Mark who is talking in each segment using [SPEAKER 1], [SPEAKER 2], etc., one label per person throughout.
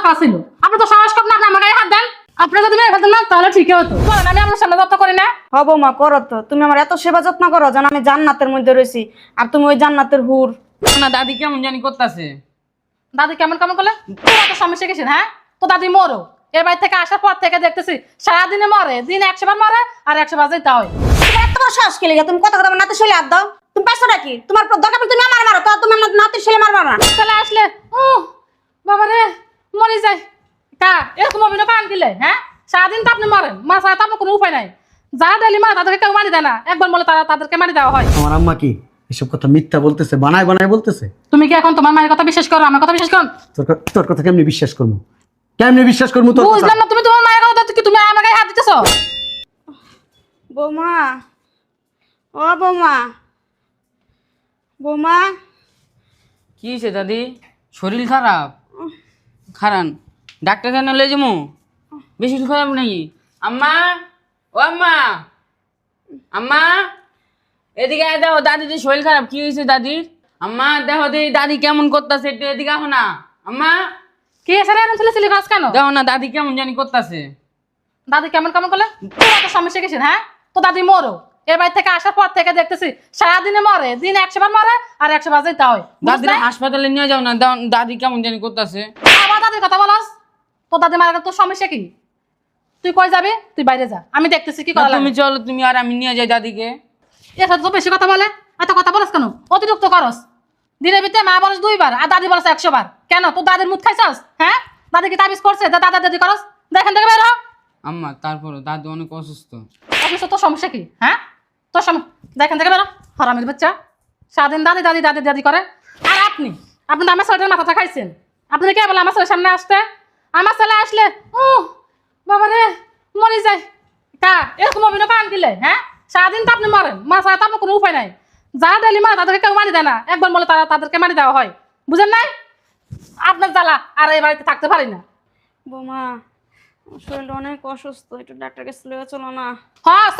[SPEAKER 1] দরকার ছিল আপনি তো সাহস আপনি আমার গায়ে হাত দেন। আপনি যদি মেরে ফেলতেন না তাহলে ঠিকই হতো। বলেন আমি আপনার সামনে যত্ন করি না।
[SPEAKER 2] হব মা করো তো। তুমি আমার এত সেবা যত্ন করো যেন আমি জান্নাতের মধ্যে রয়েছি। আর তুমি ওই জান্নাতের হুর।
[SPEAKER 3] না দাদি কেমন জানি করতেছে।
[SPEAKER 1] দাদি কেমন কেমন করলে? তো সমস্যা গেছেন হ্যাঁ? তো দাদি মরো। এর বাড়ি থেকে আসার পর থেকে দেখতেছি সারাদিনে মরে। দিন একশো বার মরে আর একশো বার যেতে হয়।
[SPEAKER 2] এত বড় খেলে তুমি কথা কথা আমার নাতে ছেলে হাত দাও। তুমি পাইছো নাকি? তোমার দরকার তুমি আমার মারো তো তুমি আমার নাতির ছেলে মারবা না।
[SPEAKER 1] তাহলে আসলে। ও বাবা রে মরে যায়। কা এরকম অভিনয় কান দিলে হ্যাঁ? সারাদিন তো আপনি মারেন মা ছাড়া তো আপনার কোনো উপায় নাই। যারা ডেলি মারে তাদেরকে কেউ মারি দেয় না। একবার বলে তারা তাদেরকে মারি দেওয়া হয়।
[SPEAKER 4] আমার আম্মা কি এসব কথা মিথ্যা বলতেছে বানায় বানায় বলতেছে?
[SPEAKER 1] তুমি কি এখন তোমার মায়ের কথা বিশ্বাস করো আমার কথা বিশ্বাস করো?
[SPEAKER 4] তোর ক- তোর কথা কেমনি বিশ্বাস করব? কেমনি বিশ্বাস করব তোর কথা?
[SPEAKER 1] বুঝলাম না তুমি তোমার মায়ের কথা কি তুমি আমার গায়ে হাত দিতেছো?
[SPEAKER 2] বৌমা ও বৌমা। বৌমা।
[SPEAKER 3] কি হয়েছে দাদি? শরীর খারাপ? খারান। ডাক্তার কেন লে যাব? বেশি খারাপ নাকি? আম্মা ও আম্মা আম্মা এদিকে আয় দেখো দাদির শরীর খারাপ। কি হয়েছে দাদির? আম্মা দেখো দি দাদি কেমন করতেছে একটু এদিকে আহো না। আম্মা
[SPEAKER 1] কি এসে রে? ছেলে ছেলে কাজ কেন?
[SPEAKER 3] দেখো না দাদি কেমন জানি করতেছে।
[SPEAKER 1] দাদি কেমন কেমন করলে? তোরা সমস্যা গেছে হ্যাঁ? তো দাদি মরো। এর বাড়ি থেকে আসার পর থেকে দেখতেছি সারাদিনে মরে দিন একশো বার মরে আর একশো বার যেতে হয়।
[SPEAKER 3] দাদির হাসপাতালে নিয়ে যাও না দাদি কেমন জানি করতেছে।
[SPEAKER 1] আবার দাদির কথা বলাস? তো দাদি মারা তোর সমস্যা কি? তুই কই যাবি? তুই বাইরে যা। আমি দেখতেছি কি করা
[SPEAKER 3] তুমি চলো তুমি আর আমি নিয়ে যাই দাদিকে।
[SPEAKER 1] এর সাথে তো বেশি কথা বলে। এত কথা বলস কেন? অতিরিক্ত করস। দিনের ভিতরে মা বলস দুইবার আর দাদি বলস একশো বার কেন? তোর দাদির মুখ খাইছস? হ্যাঁ? দাদি কি তাবিজ করছে? দাদা দাদি করস? দেখেন থেকে বের
[SPEAKER 3] আম্মা তারপরও দাদি অনেক অসুস্থ।
[SPEAKER 1] অফিসে তোর সমস্যা কি? হ্যাঁ? তোর সম দেখেন থেকে বেরো। হরামির বাচ্চা। সারাদিন দাদি দাদি দাদি দাদি করে। আর আপনি? আপনি আমার ছেলেটার মাথাটা খাইছেন। আপনি কে বলে আমার ছেলের সামনে আসতে। আমার ছেলে আসলে ও বাবা রে মরে যায়। কা এরকম অভিনয় কান দিলে হ্যাঁ? সারাদিন তো আপনি মারেন। মা ছাড়া তো আপনার কোনো উপায় নাই। যারা ডেলি মারে, তাদেরকে কেউ মারি দেয় না। একবার বলে তারা তাদেরকে মারি দেওয়া হয়। বুঝেন নাই? আপনার জ্বালা, আর এই বাড়িতে থাকতে পারি না।
[SPEAKER 2] বৌমা
[SPEAKER 1] হ্যাঁ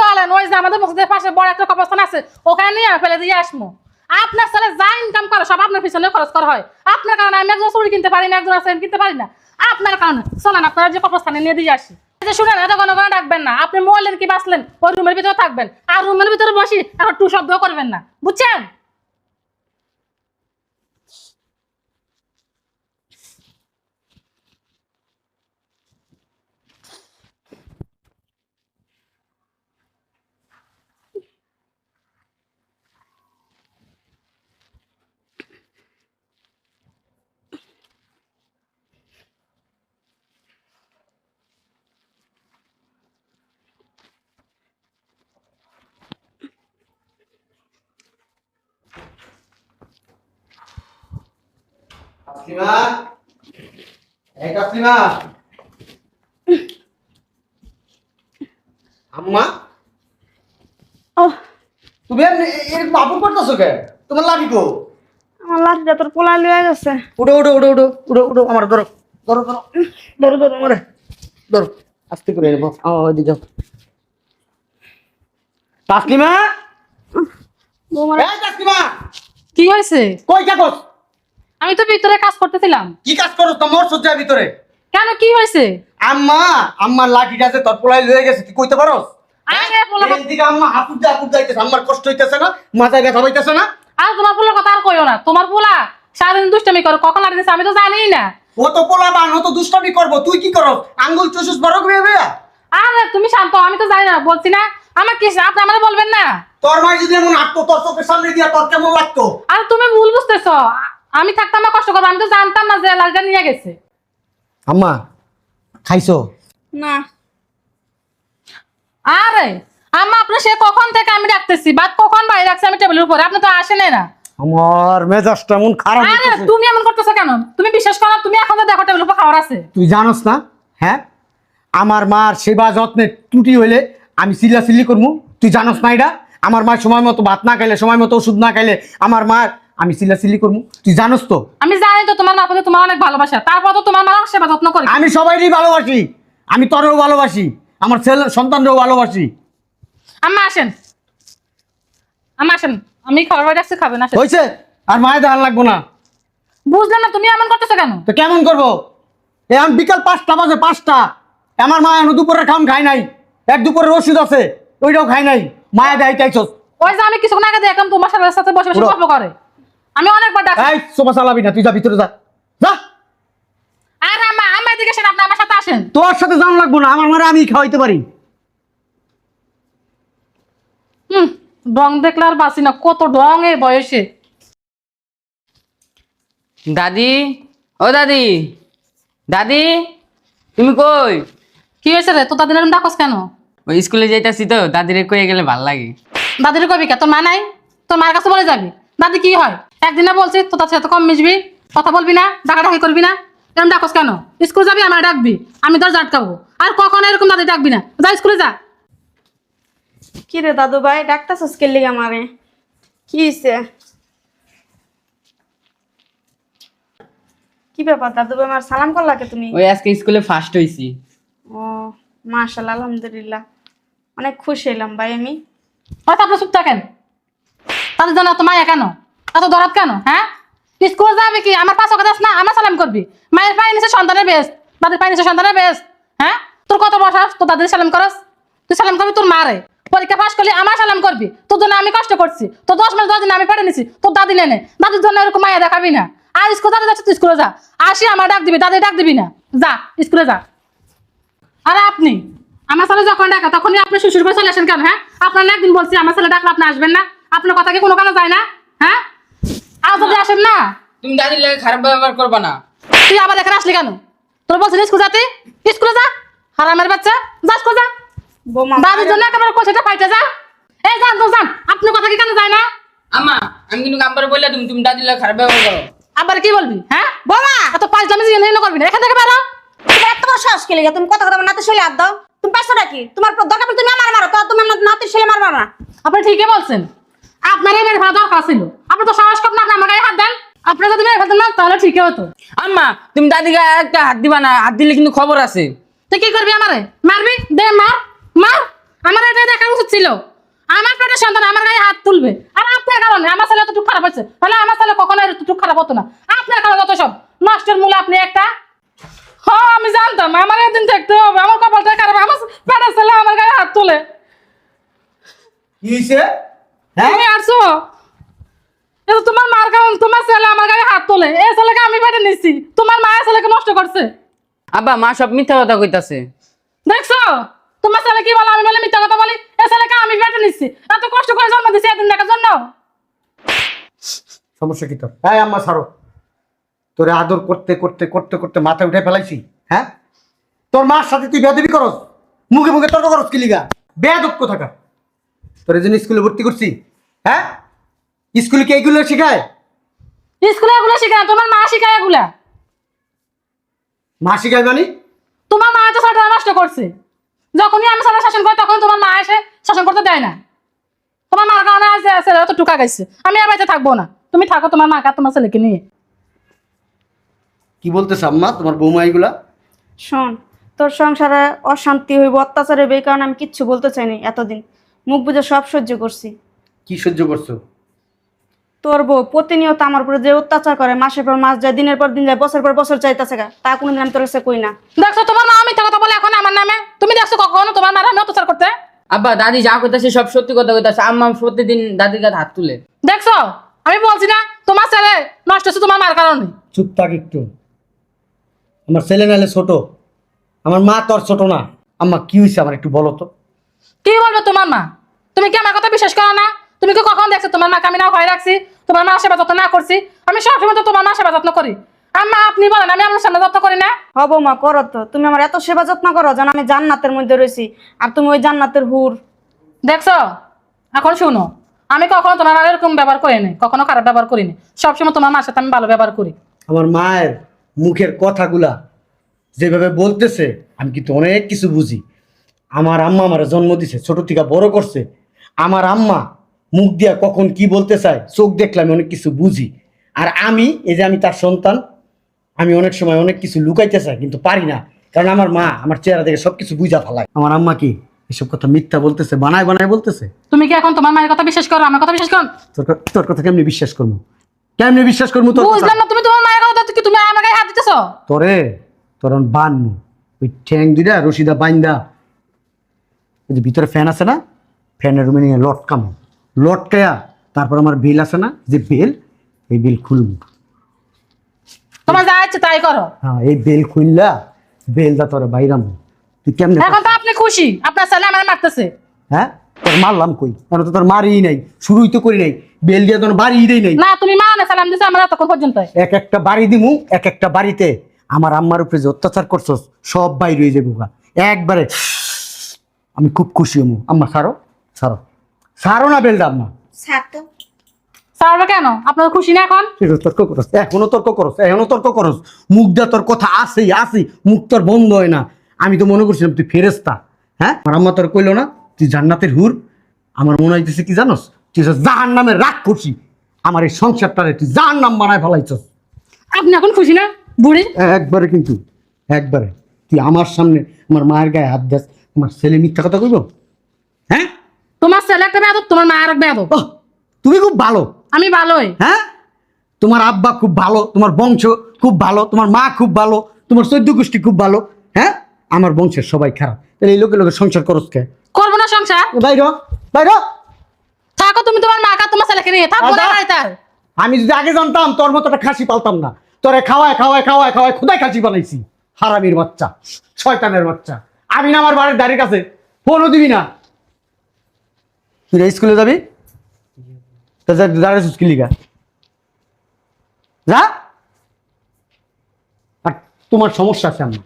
[SPEAKER 1] আপনার পিছনে খরচ করা হয়। আপনার কারণে আমি একজন চুরি কিনতে পারি না, একজন কিনতে পারি না। আপনার কারণে। যে নিয়ে দিয়ে আসি। না। আপনি মরলেন কি বাঁচলেন? ওই রুমের ভিতরে থাকবেন। আর রুমের ভিতরে বসি এখন টু শব্দ করবেন না। বুঝছেন?
[SPEAKER 4] তাসলিমা এই তাসলিমা আম্মা? তুমি এরকম আপন করতেছো কে তোমার লাগি গো
[SPEAKER 2] আমার লাঠিটা তোর পোলা লয়ে গেছে।
[SPEAKER 4] উঠো উঠো উঠো উঠো উঠো উঠো আমার ধরো ধরো ধরো। ধরো ধরো। আমারে ধরো আস্তে করে নেব ওইদিকে যাও। তাসলিমা
[SPEAKER 2] বৌমার।
[SPEAKER 4] তাসলিমা
[SPEAKER 1] কি হয়েছে?
[SPEAKER 4] কই কাগজ
[SPEAKER 1] আমি তো ভিতরে কাজ করতেছিলাম।
[SPEAKER 4] কি কাজ করো তোমার সজ্জার ভিতরে।
[SPEAKER 1] কেন কি হয়েছে?
[SPEAKER 4] আম্মা আম্মার লাঠিটা যে তোর পোলাই লয়ে গেছে তুই কইতে পারোস?
[SPEAKER 1] আরে পোলা
[SPEAKER 4] এইদিকে আম্মা হাপুর দিয়ে হাপুর যাইতেছে আম্মার কষ্ট হইতেছে না মাথায় ব্যথা হইতেছে না।
[SPEAKER 1] আর তোমার পোলার কথা আর কইও না। তোমার পোলা সারাদিন দুষ্টামি করো কখন আর আমি তো জানিই না।
[SPEAKER 4] ও তো পোলা বান ও তো দুষ্টামি করব তুই কি করো আঙ্গুল চুষুস বড় বেয়া
[SPEAKER 1] আরে তুমি শান্ত আমি তো জানি না বলছি না। আমার কি আপনি বলবেন না?
[SPEAKER 4] তোর মাই যদি এমন আটতো তোর চোখের সামনে দিয়া তোর কেমন লাগতো?
[SPEAKER 1] আর তুমি ভুল বুঝতেছো। আমি থাকতাম না কষ্ট করব আমি তো জানতাম না যে লালটা নিয়ে গেছে।
[SPEAKER 4] আম্মা খাইছো?
[SPEAKER 2] না।
[SPEAKER 1] আরে আম্মা আপনি সে কখন থেকে আমি রাখতেছি? বাদ কখন বাইরে রাখছি আমি টেবিলের উপরে? আপনি তো আসেনই না।
[SPEAKER 4] আমার মেজাজটা এমন খারাপ
[SPEAKER 1] আরে তুমি এমন করতেছো কেন? তুমি বিশ্বাস করো তুমি এখন তো দেখো টেবিলের উপর খাবার আছে।
[SPEAKER 4] তুই জানোস না? হ্যাঁ? আমার মার সেবা যত্নে ত্রুটি হইলে আমি সিল্লা সিল্লি করব তুই জানোস না এটা? আমার মা সময় মতো ভাত না খাইলে সময় মতো ওষুধ না খাইলে আমার মার আমি সিল্লি করব। তুই জানোস তো?
[SPEAKER 1] আমি জানি তো তোমার মা তোমার অনেক ভালোবাসা। তারপর তো তোমার মা সেবা যত্ন করি।
[SPEAKER 4] আমি সবাইরই ভালোবাসি। আমি তোরেও ভালোবাসি। আমার ছেলে সন্তানরেও ভালোবাসি।
[SPEAKER 1] আম্মা আসেন। আম্মা আসেন। আমি খাবার বাড়ি রাখছি খাবেন আসেন।
[SPEAKER 4] হয়েছে আর মায়ের ধান লাগবো না।
[SPEAKER 1] বুঝলাম না তুমি এমন করতেছো কেন?
[SPEAKER 4] তো কেমন করব? এ আমি বিকাল পাঁচটা বাজে পাঁচটা। আমার মা এখনও দুপুরের খাম খাই নাই। এক দুপুরের ওষুধ আছে ওইটাও খাই নাই। মায়া দেয় চাইছস
[SPEAKER 1] ওই যে আমি কিছুক্ষণ আগে দেখলাম তোমার সাথে বসে বসে গল্প করে। আমি অনেকবার ডাক
[SPEAKER 4] এই সোফা চালাবি না তুই যা ভিতরে যা। যা।
[SPEAKER 1] আর আম্মা আম্মা এদিকে আসেন আপনি আমার সাথে আসেন।
[SPEAKER 4] তোর সাথে জান লাগবো না আমার মারা আমি খাওয়াইতে পারি।
[SPEAKER 1] হুম ডং দেখলে আর বাসি না কত ডং এই বয়সে।
[SPEAKER 3] দাদি ও দাদি দাদি তুমি কই?
[SPEAKER 1] কি হয়েছে রে তো দাদির এরকম ডাকস কেন?
[SPEAKER 3] ওই স্কুলে যাইতাছি তো দাদিরে কয়ে গেলে ভালো লাগে।
[SPEAKER 1] দাদির কবি কে? তোর মা নাই? তোর মার কাছে বলে যাবি? দাদি কি হয়? একদিনে বলছি তো তার সাথে কম মিশবি কথা বলবি না ডাকাডাকি করবি না। এরকম ডাকস কেন? স্কুল যাবি আমার ডাকবি আমি তোর আটকাবো আর কখনো এরকম দাদি ডাকবি না। যা স্কুলে যা।
[SPEAKER 2] কি রে দাদু ভাই ডাক্তার কে লিগে আমারে? কি হইছে? কি ব্যাপার দাদু ভাই আমার সালাম করলাকে তুমি?
[SPEAKER 3] ওই আজকে স্কুলে ফার্স্ট হইছি।
[SPEAKER 2] ও মাশাল্লাহ আলহামদুলিল্লাহ। অনেক খুশি হইলাম ভাই আমি।
[SPEAKER 1] হয়তো আপনি চুপ থাকেন। তাদের জন্য এত মায়া কেন? এত দরাত কেন হ্যাঁ? স্কুল যাবে কি? আমার পাঁচ কাজ না, আমার সালাম করবি? মায়ের পায়ে নিচে সন্তানের বেশ, দাদির পায়ে নিচে সন্তানের বেশ হ্যাঁ? তোর কত বসাস তোর দাদির সালাম করস? তুই সালাম করবি তোর মারে। পরীক্ষা পাশ করলে আমার সালাম করবি। তোর জন্য আমি কষ্ট করছি। তোর দশ মাস দশ দিন আমি পেটে নিছি। তোর দাদি নেনে দাদির জন্য এরকম মায়া দেখাবি না। আর স্কুল যাতে যাচ্ছে, তুই স্কুলে যা। আসি, আমার ডাক দিবি দাদি ডাক দিবি না। যা, স্কুলে যা। আরে আপনি, আমার ছেলে যখন ডাকা, তখনই আপনি শ্বশুর করে চলে আসেন কেন হ্যাঁ? আপনার একদিন বলছি, আমার ছেলে ডাকলে আপনি আসবেন না। আপনার কথা কি কোনো কানে যায় না? হ্যাঁ? আসেন না?
[SPEAKER 3] তুমি দাদির লাগে খারাপ ব্যবহার করবা না।
[SPEAKER 1] তুই আবার এখানে আসলি কেন? তোর বলছিস স্কুল যাতে? স্কুলে যা। হারামের বাচ্চা। যা স্কুল যা।
[SPEAKER 2] বৌমা
[SPEAKER 1] দাদির জন্য একেবারে কোচিটা পাইতে যা। এই যান তো যান। আপনার কথা কি কানে যায় না?
[SPEAKER 3] আম্মা আমি কিন্তু কাম্পারে বললে তুমি তুমি দাদির লাগে খারাপ ব্যবহার করো।
[SPEAKER 1] আবার কি বলবি হ্যাঁ?
[SPEAKER 2] বৌমা!
[SPEAKER 1] এত পাঁচলামি জিনিস করবি না এখান থেকে বেরো।
[SPEAKER 2] তোমার এত বড় সাহস কে তুমি কথা কথা আমার নাতে শৈলে হাত দাও। তুমি পাইছো নাকি? তোমার দরকার তুমি আমার মারো তো তুমি আমার নাতে শৈলে মারবা না।
[SPEAKER 1] আপনি ঠিকই বলছেন। আপনার মেরে ফেলা দরকার ছিল। আপনি তো সাহস করেন আপনি আমার গায়ে হাত দেন। আপনি যদি মেরে ফেলতেন না তাহলে ঠিকই হতো।
[SPEAKER 3] আম্মা তুমি দাদিকে একটা হাত দিবা না হাত দিলে কিন্তু খবর আছে।
[SPEAKER 1] তুই কি করবি আমারে? মারবি? দে মার মার। আমার এটা দেখা উচিত ছিল। আমার পেটের সন্তান আমার গায়ে হাত তুলবে। আর আপনার কারণে আমার ছেলে এতটুকু খারাপ হয়েছে। তাহলে আমার ছেলে কখনো এতটুকু খারাপ হতো না। আপনার কারণে যত সব নষ্টের মূলে আপনি একটা হ্যাঁ আমি জানতাম। আমার একদিন দেখতে হবে। আমার কপালটা খারাপ। আমার পেটের ছেলে আমার গায়ে হাত তোলে।
[SPEAKER 4] কি হয়েছে হ্যাঁ
[SPEAKER 1] তুমি আসছো এটা তোমার মার কারণ তোমার ছেলে আমার গায়ে হাত তোলে। এই ছেলেকে আমি পেটে নিচ্ছি তোমার মায়ের ছেলেকে নষ্ট করছে।
[SPEAKER 3] আব্বা মা সব মিথ্যা কথা কইতাছে।
[SPEAKER 1] দেখছ? তোমার ছেলে কি বলো? আমি বলে মিথ্যা কথা বলি। এ ছেলেকে আমি পেটে নিচ্ছি এত কষ্ট করে জন্ম দিচ্ছি একদিন দেখার জন্য।
[SPEAKER 4] সমস্যা কি তোর? হ্যাঁ আম্মা ছাড়ো। তোরে আদর করতে করতে করতে করতে মাথায় উঠে ফেলাইছি হ্যাঁ? তোর মার সাথে তুই বেদবি করস? মুখে মুখে তর্ক করস কিলিগা বেদক্ষ থাকা তোর এই জন্য স্কুলে ভর্তি করছি। হ্যাঁ? স্কুলে কি এইগুলো শেখায়?
[SPEAKER 1] স্কুলে এগুলো শিখায় তোমার মা শিখায় এগুলা।
[SPEAKER 4] মা শিখায় মানে?
[SPEAKER 1] তোমার মা তো ছেলেটা নষ্ট করছে। যখনই আমি ছেলে শাসন করি তখন তোমার মা এসে শাসন করতে দেয় না। তোমার মার কারণে আজ ছেলে তো টুকা গেছে আমি আর বাড়িতে থাকব না। তুমি থাকো তোমার মাকে আর তোমার ছেলেকে নিয়ে।
[SPEAKER 4] কি বলতেছে আম্মা তোমার বৌমা এইগুলা
[SPEAKER 2] শোন তোর সংসারে অশান্তি হইব অত্যাচার হইব এই কারণে আমি কিচ্ছু বলতে চাইনি এতদিন। মুখ বুঝে সব সহ্য করছি।
[SPEAKER 4] কি সহ্য করছ?
[SPEAKER 2] তোর বউ প্রতিনিয়ত আমার উপরে যে অত্যাচার করে মাসের পর মাস যায় দিনের পর দিন যায় বছর পর বছর চাইতেছে গা। তা কোনোদিন আমি তোর কাছে কই না।
[SPEAKER 1] দেখছ তোমার মা মিথ্যা কথা বলে এখন আমার নামে? তুমি দেখছ কখনো তোমার মারা আমি অত্যাচার করতে?
[SPEAKER 3] আব্বা দাদি যা কইতাছে সব সত্যি কথা কইতাছে। আম্মা প্রতিদিন দাদির কাছে হাত তুলে।
[SPEAKER 1] দেখছ? আমি বলছি না তোমার ছেলে নষ্ট হচ্ছে তোমার মার কারণে।
[SPEAKER 4] চুপ থাক একটু। আমার ছেলে নাহলে ছোট। আমার মা তোর ছোট না। আম্মা কি হয়েছে আমার একটু বলো তো।
[SPEAKER 1] কি বলবে তোমার মা? তুমি কি আমার কথা বিশ্বাস করো না? তুমি কি কখন দেখছ তোমার মাকে আমি না ভয় রাখছি? তোমার মা সেবা যত্ন না করছি? আমি সবসময় তো তোমার মা সেবা যত্ন করি। আম্মা আপনি বলেন আমি আমার সামনে যত্ন করি না?
[SPEAKER 2] হব মা করো তো। তুমি আমার এত সেবা যত্ন করো যেন আমি জান্নাতের মধ্যে রয়েছি। আর তুমি ওই জান্নাতের হুর।
[SPEAKER 1] দেখছ? এখন শুনো আমি কখনো তোমার মার এরকম ব্যবহার করিনি কখনো খারাপ ব্যবহার করিনি সবসময় তোমার মার সাথে আমি ভালো ব্যবহার করি।
[SPEAKER 4] আমার মায়ের মুখের কথাগুলা যেভাবে বলতেছে আমি কিন্তু অনেক কিছু বুঝি। আমার আম্মা আমার জন্ম দিছে ছোট থেকে বড় করছে। আমার আম্মা মুখ দিয়া কখন কি বলতে চায় চোখ দেখলে আমি অনেক কিছু বুঝি। আর আমি এই যে আমি তার সন্তান আমি অনেক সময় অনেক কিছু লুকাইতে চাই কিন্তু পারি না। কারণ আমার মা আমার চেহারা দেখে সবকিছু বুঝা ফেলায়। আমার আম্মা কি এসব কথা মিথ্যা বলতেছে বানায় বানায় বলতেছে?
[SPEAKER 1] তুমি কি এখন তোমার মায়ের কথা বিশ্বাস করো আমার কথা বিশ্বাস করো?
[SPEAKER 4] তোর ক- তোর কথা কেমনি বিশ্বাস করব? কেমনি বিশ্বাস করব তোর কথা?
[SPEAKER 1] বুঝলাম না তুমি তোমার মায়ের কথা কি তুমি আমার গায়ে হাত দিতেছো?
[SPEAKER 4] তোরে তোর বানু ওই ঠ্যাং দুইটা রশিদা বাইন্দা। ওই যে ভিতরে ফ্যান আছে না? ফ্যানের রুমে নিয়ে লটকাম। লটকায়া তারপর আমার বিল আছে না যে বেল এই বিল খুলবো।
[SPEAKER 1] তোমার যা ইচ্ছে তাই করো।
[SPEAKER 4] হ্যাঁ এই বেল খুললা বেলটা তোর বাইরাম তুই কেমনে
[SPEAKER 1] এখন তো আপনি খুশি আপনার ছেলে আমার মারতেছে।
[SPEAKER 4] হ্যাঁ তোর মারলাম কই? কারণ তো তোর মারি নাই শুরুই তো করি নাই। বেল দিয়ে তোর বাড়ি দেই নাই।
[SPEAKER 1] না তুমি মা না সালাম দিছে আমরা পর্যন্ত।
[SPEAKER 4] এক একটা বাড়ি দিমু এক একটা বাড়িতে। আমার আম্মার উপরে যে অত্যাচার করছস সব বাইরে হয়ে যাব একবারে আমি খুব খুশি হমু। আম্মা সারো সারো সারো না বেলটা আম্মা
[SPEAKER 1] কেন? আপনার খুশি না এখন?
[SPEAKER 4] তুই তর্ক করস এখনও তর্ক করস এখনও তর্ক করস। মুখ দিয়া তোর কথা আসেই আসি মুখ তোর বন্ধ হয় না। আমি তো মনে করছিলাম তুই ফেরেস্তা হ্যাঁ? আমার আম্মা তোর কইলো না তুই জান্নাতের হুর। আমার মনে হইতেছে কি জানোস? তুই জাহান নামে রাগ করছি আমার এই সংসারটারে তুই জাহান নাম বানায় ফেলাইছস।
[SPEAKER 1] আপনি এখন খুশি না বুড়ি?
[SPEAKER 4] একবারে কিন্তু একবারে। তুই আমার সামনে আমার মায়ের গায়ে হাত দেস তোমার ছেলে মিথ্যা কথা কইব?
[SPEAKER 1] ছেলে একটা বেয়াদব তোমার মা আর এক বেয়াদব।
[SPEAKER 4] ওহ, তুমি খুব ভালো।
[SPEAKER 1] আমি ভালোই।
[SPEAKER 4] হ্যাঁ? তোমার আব্বা খুব ভালো তোমার বংশ খুব ভালো তোমার মা খুব ভালো তোমার চৈদ্য গোষ্ঠী খুব ভালো হ্যাঁ? আমার বংশের সবাই খারাপ। তাহলে এই লোকে লোকের সংসার করস কে?
[SPEAKER 1] করব না সংসার।
[SPEAKER 4] বাইর বাইর
[SPEAKER 1] থাকো তুমি তোমার মা তোমার ছেলেকে নিয়ে? না
[SPEAKER 4] আচ্ছা। আমি যদি আগে জানতাম তোর মতো একটা খাসি পালতাম না। তোরে খাওয়ায় খাওয়ায় খাওয়ায় খাওয়ায় খুদাই খাসি বানাইছি। হারামির বাচ্চা শয়তানের বাচ্চা। আমি না আমার বাড়ির দাঁড়ির কাছে। ফোনও দিবি না। তুই স্কুলে যাবি? যা দাঁড়িয়ে যা আর তোমার সমস্যা আছে আমার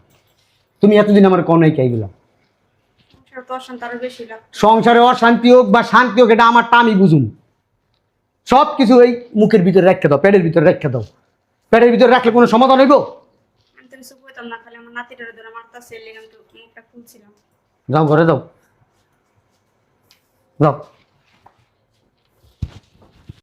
[SPEAKER 4] তুমি এতদিন আমার কনাই কে এগুলা
[SPEAKER 2] সংসার অশান্ত
[SPEAKER 4] হোক বা শান্তি হোক এটা আমারটা আমি বুঝুন সব কিছু এই মুখের ভিতরে রেখে দাও পেটের ভিতরে রেখে দাও। পেটের ভিতরে রাখলে কোনো সমাধান হইব?
[SPEAKER 2] আমার
[SPEAKER 4] যাও ঘরে যাও। যাও।